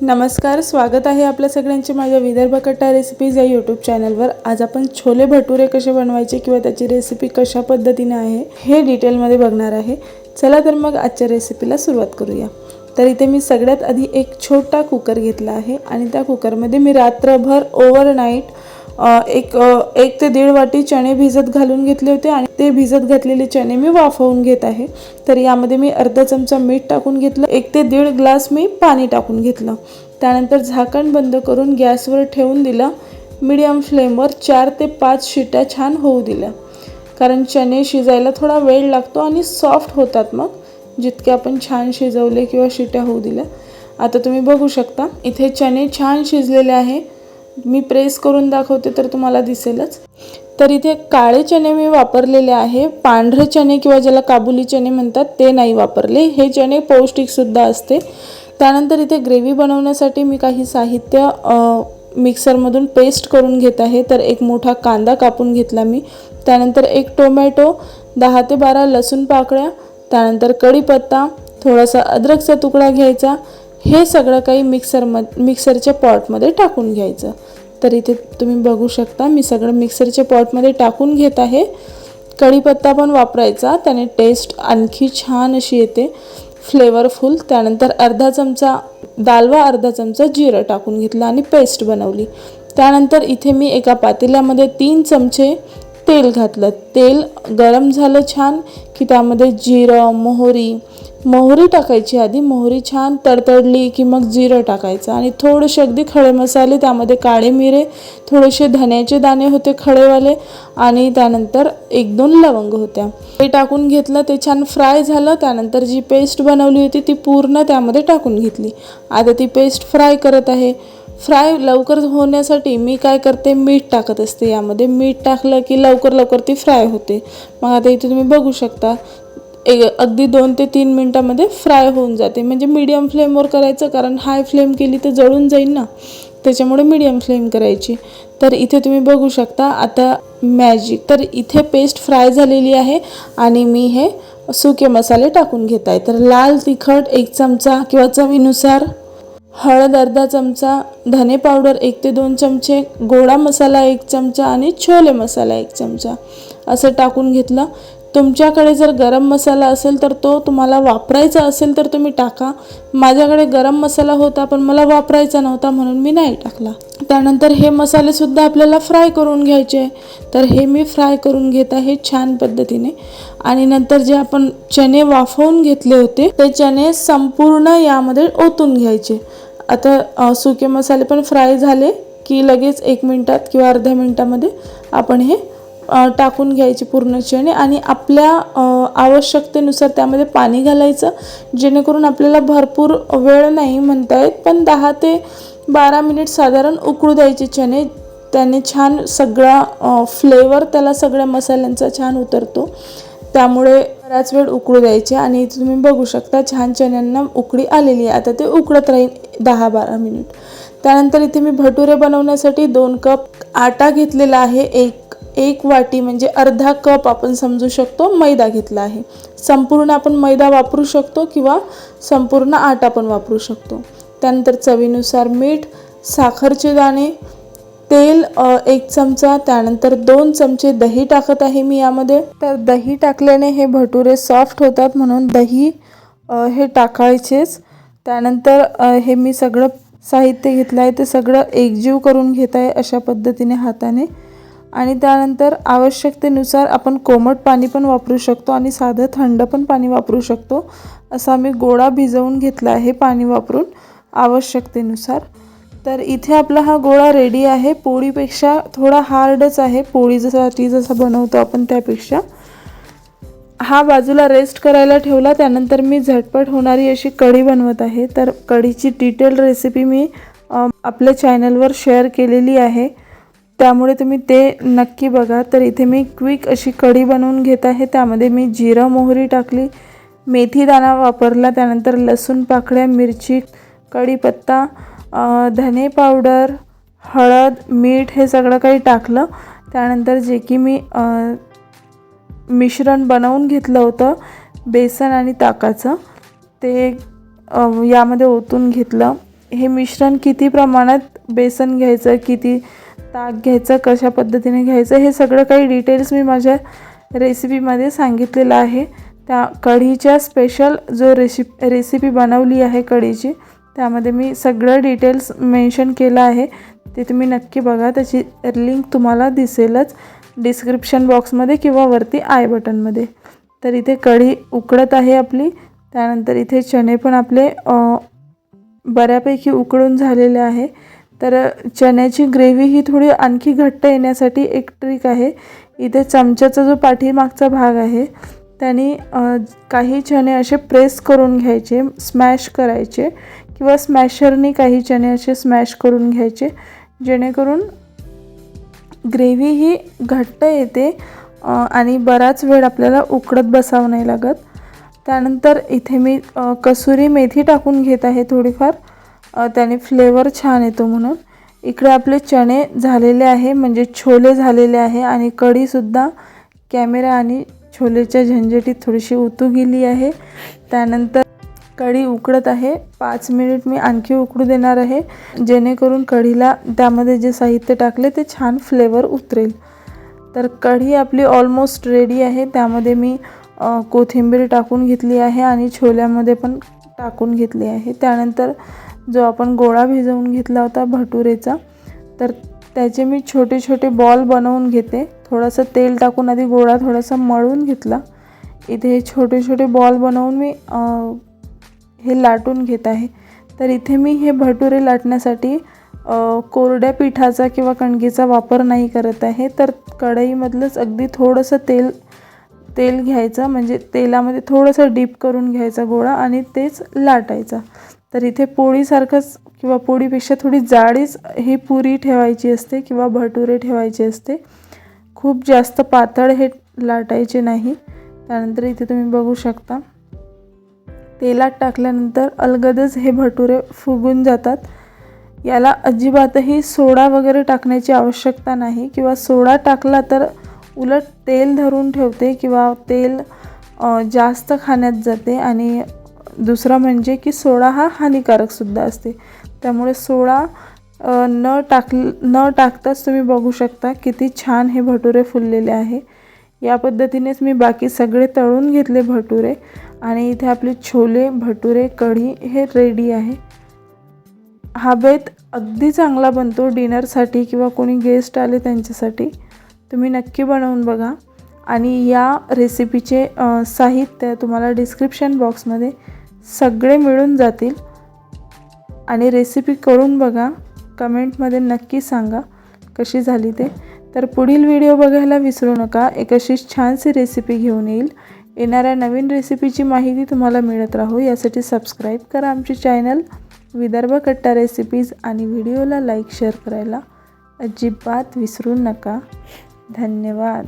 नमस्कार स्वागत आहे आपल्या सगळ्यांचे माझ्या विदर्भ कट्टा रेसिपीज या यूट्यूब चॅनलवर आज आपण छोले भटुरे कसे बनवायचे किंवा त्याची रेसिपी कशा पद्धतीने आहे हे डिटेलमध्ये बघणार आहे. चला तर मग आजच्या रेसिपीला सुरुवात करूया. तर इथे मी सगळ्यात आधी एक छोटा कुकर घेतला आहे आणि त्या कुकरमध्ये मी रात्रभर ओव्हरनाईट एक एक ते दीड वाटी चणे भिजत घालून घेतले होते आणि ते भिजत घातलेले चणे मी वाफवून घेत आहे. तर यामध्ये मी अर्धा चमचा मीठ टाकून घेतलं एक ते दीड ग्लास मी पाणी टाकून घेतलं. त्यानंतर झाकण बंद करून गॅसवर ठेवून दिलं. मीडियम फ्लेमवर चार ते पाच शिट्या छान होऊ दिल्या. कारण चणे शिजायला थोडा वेळ लागतो आणि सॉफ्ट होतात मग. जितके आपण छान शिजवले किंवा शिट्या होऊ दिल्या. आता तुम्ही बघू शकता इथे चणे छान शिजलेले आहे. मी प्रेस करून दाखवते तर तुम्हाला दिसेलच. तर इथे काळे चणे मी वापरलेले आहे. पांढरे चणे किंवा ज्याला काबुली चणे म्हणतात ते नाही वापरले. हे चणे पौष्टिकसुद्धा असते. त्यानंतर इथे ग्रेव्ही बनवण्यासाठी मी काही साहित्य मिक्सरमधून पेस्ट करून घेत आहे. तर एक मोठा कांदा कापून घेतला मी. त्यानंतर एक टोमॅटो दहा ते बारा लसूण पाकळ्या त्यानंतर कढीपत्ता थोडासा अद्रकचा तुकडा घ्यायचा. हे सगळं काही मिक्सरम मिक्सरच्या पॉटमध्ये टाकून घ्यायचं. तर इथे तुम्ही बघू शकता मी सगळं मिक्सरच्या पॉटमध्ये टाकून घेत आहे. कढीपत्ता पण वापरायचा त्याने टेस्ट आणखी छान अशी येते फ्लेवरफुल त्यानंतर अर्धा चमचा दालवा अर्धा चमचा जिरं टाकून घेतलं आणि पेस्ट बनवली. त्यानंतर इथे मी एका पातेल्यामध्ये तीन चमचे तेल घातलं. तेल गरम झालं छान की त्यामध्ये जिरं मोहरी मोहरी टाकायची आधी. मोहरी छान तडतडली की मग जिरं टाकायचं. आणि थोडेसे अगदी खडे मसाले त्यामध्ये काळे मिरे थोडेसे धण्याचे दाणे होते खडेवाले आणि त्यानंतर एक दोन लवंग होत्या. ते टाकून घेतलं ते छान फ्राय झालं. त्यानंतर जी पेस्ट बनवली होती ती पूर्ण त्यामध्ये टाकून घेतली. आता ती पेस्ट फ्राय करत आहे. फ्राय लवकर होण्यासाठी मी काय करते? मीठ टाकत असते. यामध्ये मीठ टाकलं की लवकर लवकर ती फ्राय होते. मग आता इथे तुम्ही बघू शकता एक अगदी दोन ते तीन मिनटामध्ये फ्राय होऊन जाते. म्हणजे मीडियम फ्लेमवर करायचं कारण हाय फ्लेम केली तर जळून जाईल ना? त्याच्यामुळे मीडियम फ्लेम करायची. तर इथे तुम्ही बघू शकता आता मॅजिक तर इथे पेस्ट फ्राय झालेली आहे आणि मी हे सुके मसाले टाकून घेत आहे. तर लाल तिखट एक चमचा किंवा चवीनुसार हळद अर्धा चमचा धने पावडर एक ते दोन चमचे गोडा मसाला एक चमचा आणि छोले मसाला एक चमचा. असं टाकून घेतलं. तुमच्याकडे जर गरम मसाला असेल तर तो तुम्हाला वापरायचा असेल तर तुम्ही टाका. माझ्याकडे गरम मसाला होता पण मला वापरायचा नव्हता म्हणून मी नाही टाकला. त्यानंतर हे मसालेसुद्धा आपल्याला फ्राय करून घ्यायचे. तर हे मी फ्राय करून घेत आहे छान पद्धतीने. आणि नंतर जे आपण चणे वाफवून घेतले होते ते चणे संपूर्ण यामध्ये ओतून घ्यायचे. आता सुके मसाले पण फ्राय झाले की लगेच एक मिनटात किंवा अर्ध्या मिनटामध्ये आपण हे टाकून घ्यायची पूर्ण चणे आणि आपल्या आवश्यकतेनुसार त्यामध्ये पाणी घालायचं जेणेकरून आपल्याला भरपूर वेळ नाही म्हणता येत. पण दहा ते बारा मिनिट साधारण उकळू द्यायचे चणे त्याने छान सगळा फ्लेवर त्याला सगळ्या मसाल्यांचा छान उतरतो. त्यामुळे बराच वेळ उकळू द्यायचे आणि तुम्ही बघू शकता छान चण्यांना उकळी आलेली आहे. आता ते उकळत राहील दहा बारा मिनिट. त्यानंतर इथे मी भटुरे बनवण्यासाठी दोन कप आटा घेतलेला आहे. एक एक वाटी म्हणजे अर्धा कप आपण समजू शकतो मैदा घेतला आहे. संपूर्ण आपण मैदा वापरू शकतो किंवा संपूर्ण आटा पण वापरू शकतो. त्यानंतर चवीनुसार मीठ साखरचे दाणे तेल एक चमचा त्यानंतर दोन चमचे दही टाकत आहे मी यामध्ये. तर दही टाकल्याने हे भटुरे सॉफ्ट होतात म्हणून दही हे टाकायचेच. त्यानंतर हे मी सगळं साहित्य घेतलं आहे ते सगळं एकजीव करून घेत आहे अशा पद्धतीने हाताने. आणि त्यानंतर आवश्यकतेनुसार आपण कोमट पाणी पण वापरू शकतो आणि साधं थंड पण पाणी वापरू शकतो. असा मी गोळा भिजवून घेतला आहे पाणी वापरून आवश्यकतेनुसार. तर इथे आपला हा गोळा रेडी आहे. पोळीपेक्षा थोडा हार्डच आहे. पोळी जसाठी जसा बनवतो आपण त्यापेक्षा. हा बाजूला रेस्ट करायला ठेवला. त्यानंतर मी झटपट होणारी अशी कढी बनवत आहे. तर कढीची डिटेल रेसिपी मी आपल्या चॅनलवर शेअर केलेली आहे. त्यामुळे तुम्ही ते नक्की बघा. तर इथे मी क्विक अशी कढी बनवून घेत आहे. त्यामध्ये मी जिरं मोहरी टाकली मेथी दाणा वापरला त्यानंतर लसूण पाकळ्या मिरची कढीपत्ता धने पावडर हळद मीठ हे सगळं काही टाकलं. त्यानंतर जे की मी मिश्रण बनवून घेतलं होतं बेसन आणि ताकाचं ते यामध्ये ओतून घेतलं. हे मिश्रण किती प्रमाणात बेसन घ्यायचं किती ताक घ्यायचं कशा पद्धतीने घ्यायचं हे सगळं काही डिटेल्स मी माझ्या रेसिपीमध्ये सांगितलेलं आहे. त्या कढीच्या स्पेशल जो रेसिप रेसिपी बनवली आहे कढीची त्यामध्ये मी सगळं डिटेल्स मेन्शन केलं आहे. ते तुम्ही नक्की बघा त्याची लिंक तुम्हाला दिसेलच डिस्क्रिप्शन बॉक्समध्ये किंवा वरती आय बटनमध्ये तर इथे कढी उकडत आहे आपली त्यानंतर इथे चणे पण आपले बऱ्यापैकी उकळून झालेले आहे. तर चण्याची ग्रेव्ही ही थोडी आणखी घट्ट येण्यासाठी एक ट्रिक आहे. इथे चमच्याचा जो पाठीमागचा भाग आहे त्यांनी काही चणे असे प्रेस करून घ्यायचे स्मॅश करायचे किंवा स्मॅशरनी काही चणे असे स्मॅश करून घ्यायचे जेणेकरून ग्रेव्ही ही घट्ट येते आणि बराच वेळ आपल्याला उकडत बसावं नाही लागत. त्यानंतर इथे मी कसुरी मेथी टाकून घेत आहे थोडीफार. त्याने फ्लेवर छान येतो म्हणून. इकडे आपले चणे झालेले आहे म्हणजे छोले झालेले आहे आणि कढीसुद्धा कॅमेरा आणि छोलेच्या झंझटीत थोडीशी उतू गेली आहे. त्यानंतर कढी उकडत आहे. पाच मिनिट मी आणखी उकडू देणार आहे. जेणेकरून कढीला त्यामध्ये जे साहित्य टाकले ते छान फ्लेवर उतरेल. तर कढी आपली ऑलमोस्ट रेडी आहे. त्यामध्ये मी कोथिंबीर टाकून घेतली आहे आणि छोल्यामध्ये पण टाकून घेतली आहे. त्यानंतर जो आपण गोळा भिजवून घेतला होता भटुरेचा तर त्याचे मी छोटे छोटे बॉल बनवून घेते. थोडंसं तेल टाकून आधी गोळा थोडासा मळून घेतला. इथे हे छोटे छोटे बॉल बनवून मी हे लाटून घेत आहे. तर इथे मी हे भटुरे लाटण्यासाठी कोरड्या पिठाचा किंवा कणकीचा वापर नाही करत आहे. तर कढईमधलंच अगदी थोडंसं तेल तेल घ्यायचं. म्हणजे तेलामध्ये थोडंसं डीप करून घ्यायचा गोळा आणि तेच लाटायचा. तर इथे पोळीसारखंच किंवा पोळीपेक्षा थोडी जाडीच ही पुरी ठेवायची असते किंवा भटुरे ठेवायचे असते. खूप जास्त पातळ हे लाटायचे नाही. त्यानंतर इथे तुम्ही बघू शकता. तेलात टाकल्यानंतर अलगदच हे भटुरे फुगून जातात. याला अजिबातही सोडा वगैरे टाकण्याची आवश्यकता नाही किंवा सोडा टाकला तर उलट तेल धरून ठेवते किंवा तेल जास्त खाण्यात जाते आणि दुसरा म्हणजे की सोडा हा हानिकारकसुद्धा असते. त्यामुळे सोडा न टाक न टाकताच तुम्ही बघू शकता किती छान हे भटुरे फुललेले आहे. या पद्धतीनेच मी बाकी सगळे तळून घेतले भटुरे आणि इथे आपले छोले भटुरे कढी हे रेडी आहे. हा बेत अगदी चांगला बनतो डिनरसाठी किंवा कोणी गेस्ट आले त्यांच्यासाठी. तुम्ही नक्की बनवून बघा. आणि या रेसिपीचे साहित्य तुम्हाला डिस्क्रिप्शन बॉक्समध्ये सगळे मिळून जातील. आणि रेसिपी करून बघा. कमेंटमध्ये नक्की सांगा कशी झाली ते. तर पुढील व्हिडिओ बघायला विसरू नका. एक अशीच छानशी रेसिपी घेऊन येईल. येणाऱ्या नवीन रेसिपीची माहिती तुम्हाला मिळत राहू. यासाठी सबस्क्राईब करा आमचे चॅनल विदर्भ कट्टा रेसिपीज आणि व्हिडिओला लाईक शेअर करायला अजिबात विसरू नका. धन्यवाद.